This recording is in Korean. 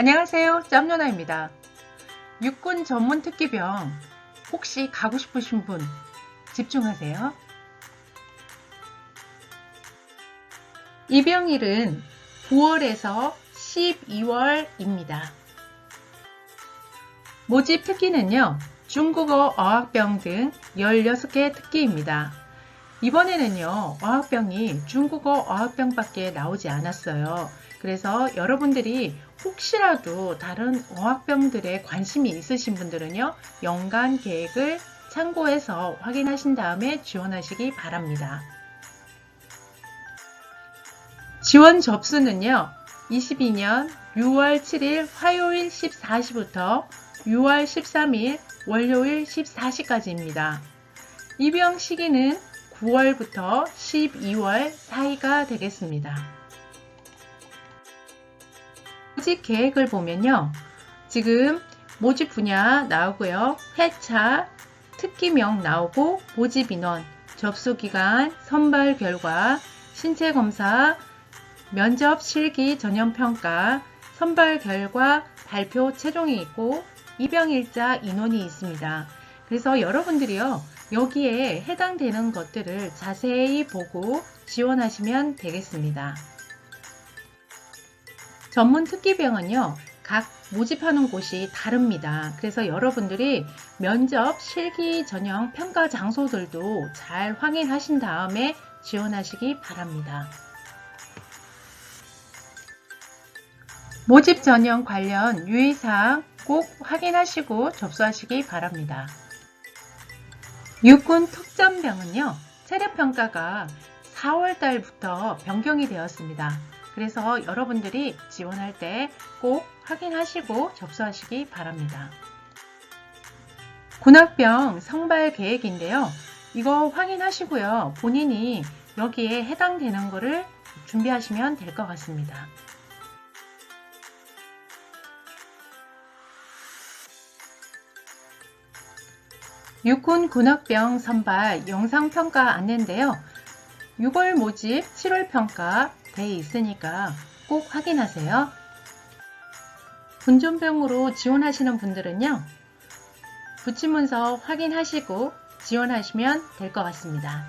안녕하세요. 짬누나입니다. 육군 전문 특기병 혹시 가고 싶으신 분 집중하세요. 입영일은 9월에서 12월입니다. 모집 특기는요. 중국어 어학병 등 16개 특기입니다. 이번에는요. 어학병이 중국어 어학병밖에 나오지 않았어요. 그래서 여러분들이 혹시라도 다른 어학병들에 관심이 있으신 분들은요, 연간 계획을 참고해서 확인하신 다음에 지원하시기 바랍니다. 지원 접수는요, 22년 6월 7일 화요일 14시부터 6월 13일 월요일 14시까지입니다. 입영 시기는 9월부터 12월 사이가 되겠습니다. 모집 계획을 보면요. 지금 모집 분야 나오고요. 회차, 특기명 나오고 모집 인원, 접수 기간, 선발 결과, 신체 검사, 면접 실기 전형 평가, 선발 결과, 발표 최종이 있고 입영 일자 인원이 있습니다. 그래서 여러분들이요. 여기에 해당되는 것들을 자세히 보고 지원하시면 되겠습니다. 전문 특기병은요, 각 모집하는 곳이 다릅니다. 그래서 여러분들이 면접 실기 전형 평가 장소들도 잘 확인하신 다음에 지원하시기 바랍니다. 모집 전형 관련 유의사항 꼭 확인하시고 접수하시기 바랍니다. 육군 특전병은요, 체력평가가 4월 달부터 변경이 되었습니다. 그래서 여러분들이 지원할 때 꼭 확인하시고 접수하시기 바랍니다. 군학병 성발 계획인데요. 이거 확인하시고요. 본인이 여기에 해당되는 거를 준비하시면 될 것 같습니다. 육군 군학병 선발 영상평가 안내인데요. 6월 모집 7월 평가 돼 있으니까 꼭 확인하세요. 군전병으로 지원하시는 분들은요. 붙임문서 확인하시고 지원하시면 될 것 같습니다.